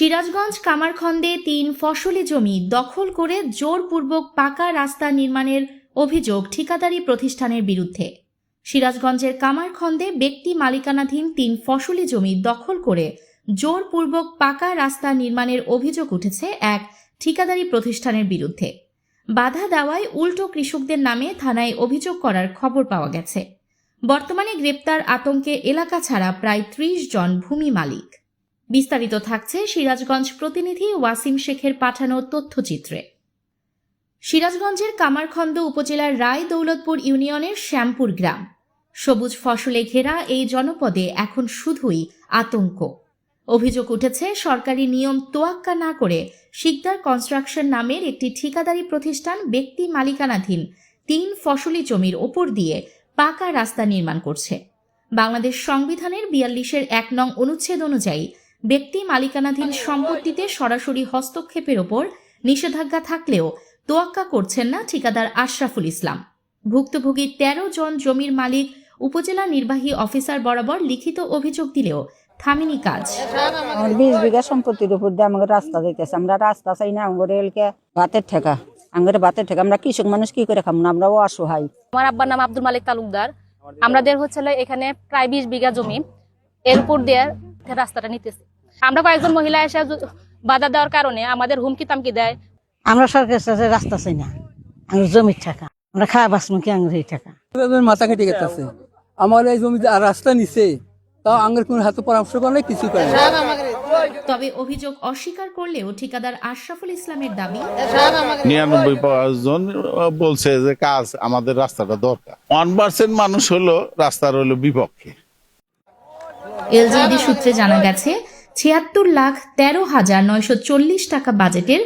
সিরাজগঞ্জ কামারখন্দে তিন ফসলি জমি দখল করে জোরপূর্বক পাকা রাস্তা নির্মাণের অভিযোগ ঠিকাদারি প্রতিষ্ঠানের বিরুদ্ধে। সিরাজগঞ্জের কামারখন্দে ব্যক্তি মালিকানাধীন তিন ফসলি জমি দখল করে জোরপূর্বক পাকা রাস্তা নির্মাণের অভিযোগ উঠেছে এক ঠিকাদারি প্রতিষ্ঠানের বিরুদ্ধে। বাধা দেওয়ায় উল্টো কৃষকদের নামে থানায় অভিযোগ করার খবর পাওয়া গেছে। বর্তমানে গ্রেপ্তার আতঙ্কে এলাকা ছাড়া প্রায় ত্রিশ জন ভূমি মালিক। বিস্তারিত থাকছে সিরাজগঞ্জ প্রতিনিধি ওয়াসিম শেখের পাঠানো তথ্যচিত্রে। সিরাজগঞ্জের কামারখন্দ উপজেলার রায় দৌলতপুর ইউনিয়নের শ্যামপুর গ্রাম। সবুজ ফসলে ঘেরা এই জনপদে এখন শুধুই আতঙ্ক। অভিযোগ উঠেছে, সরকারি নিয়ম তোয়াক্কা না করে শিকদার কনস্ট্রাকশন নামের একটি ঠিকাদারি প্রতিষ্ঠান ব্যক্তি মালিকানাধীন তিন ফসলি জমির ওপর দিয়ে পাকা রাস্তা নির্মাণ করছে। বাংলাদেশ সংবিধানের বিয়াল্লিশের এক নং অনুচ্ছেদ অনুযায়ী ব্যক্তি মালিকানাধীন সম্পত্তিতে সরাসরি হস্তক্ষেপের ওপর নিষেধাজ্ঞা থাকলেও তোয়াক্কা করছেন না ঠিকাদার আশরাফুল ইসলাম। ভুক্তভোগী তেরো জন জমির মালিক উপজেলা নির্বাহী অফিসার বরাবর লিখিত অভিযোগ দিলেও থামেনি কাজ। আমার বিশ বিঘা সম্পত্তির উপর দিয়ে আমাকে রাস্তা দিতেছে। আমরা রাস্তা চাই না আমাদের এলকে ভাতের ঠেকা। আমাদের ভাতের ঠেকা। আমরা কৃষক মানুষ কি করে খাম না? আমরাও অসহায়। আমার আব্বার নাম আব্দুল মালিক তালুকদার। আমাদের হচ্ছে এখানে প্রায় বিশ বিঘা জমি। এর উপর দিয়ে রাস্তাটা নিতেছে। আমরা কয়েকজন মহিলা এসে বাধা দেওয়ার কারণে আমাদের হুমকি তামকি দেয়। আমরা সরকারের কাছে রাস্তা চাই না আমরা জমির টাকা আমরা খাওয়া বাসমুখী আঙুর এই টাকা? মাথা কেটে গেছে আমার এই জমি রাস্তা নিছে তাও আঙ্গের কোন হাতে পরামর্শ করলে কিছু করে তবে অভিযোগ অস্বীকার করলেও ঠিকাদার আশরাফুল ইসলামের দাবি নিরানব্বই জন বলছে যে কাজ আমাদের রাস্তাটা দরকার। ওয়ান পার্সেন্ট মানুষ হলো রাস্তার হলো বিপক্ষে। এলজিইডি সূত্রে জানা গেছে ছিয়াত্তর লাখ তেরো হাজার নয়শো চল্লিশ টাকা বাজেটের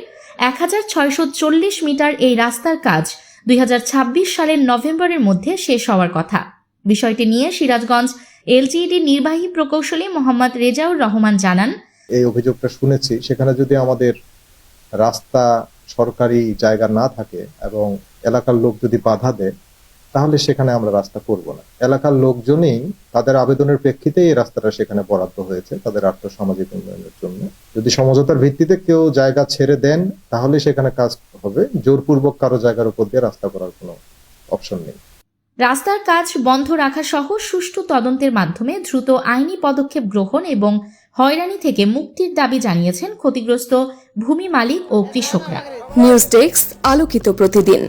এক হাজার ছয়শো চল্লিশ মিটার এই রাস্তার কাজ দুই হাজার ছাব্বিশ সালের নভেম্বরের মধ্যে শেষ হওয়ার কথা। বিষয়টি নিয়ে সিরাজগঞ্জ এলজিইডি নির্বাহী প্রকৌশলী মোহাম্মদ রেজাউর রহমান জানান, এই অভিযোগটা শুনেছি। সেখানে যদি আমাদের রাস্তা সরকারি জায়গা না থাকে এবং এলাকার লোক যদি বাধা দেয় তাহলে সেখানে আমরা রাস্তা করব না। এলাকার লোকজনই তাদের আবেদনের প্রেক্ষিতে এই রাস্তাটা সেখানে বরাদ্দ হয়েছে তাদের আর্থসামাজিক উন্নয়নের জন্য। যদি সমঝোতার ভিত্তিতে কেউ জায়গা ছেড়ে দেন তাহলে সেখানে কাজ হবে। জোরপূর্বক কারও জায়গার উপর দিয়ে রাস্তা করার কোনো অপশন নেই। রাস্তার কাজ বন্ধ রাখা সহ সুষ্ঠু তদন্তের মাধ্যমে দ্রুত আইনি পদক্ষেপ গ্রহণ এবং হয়রানি থেকে মুক্তির দাবি জানিয়েছেন ক্ষতিগ্রস্ত ভূমি মালিক ও কৃষকরা। নিউজ ডেস্ক আলোকিত প্রতিদিন।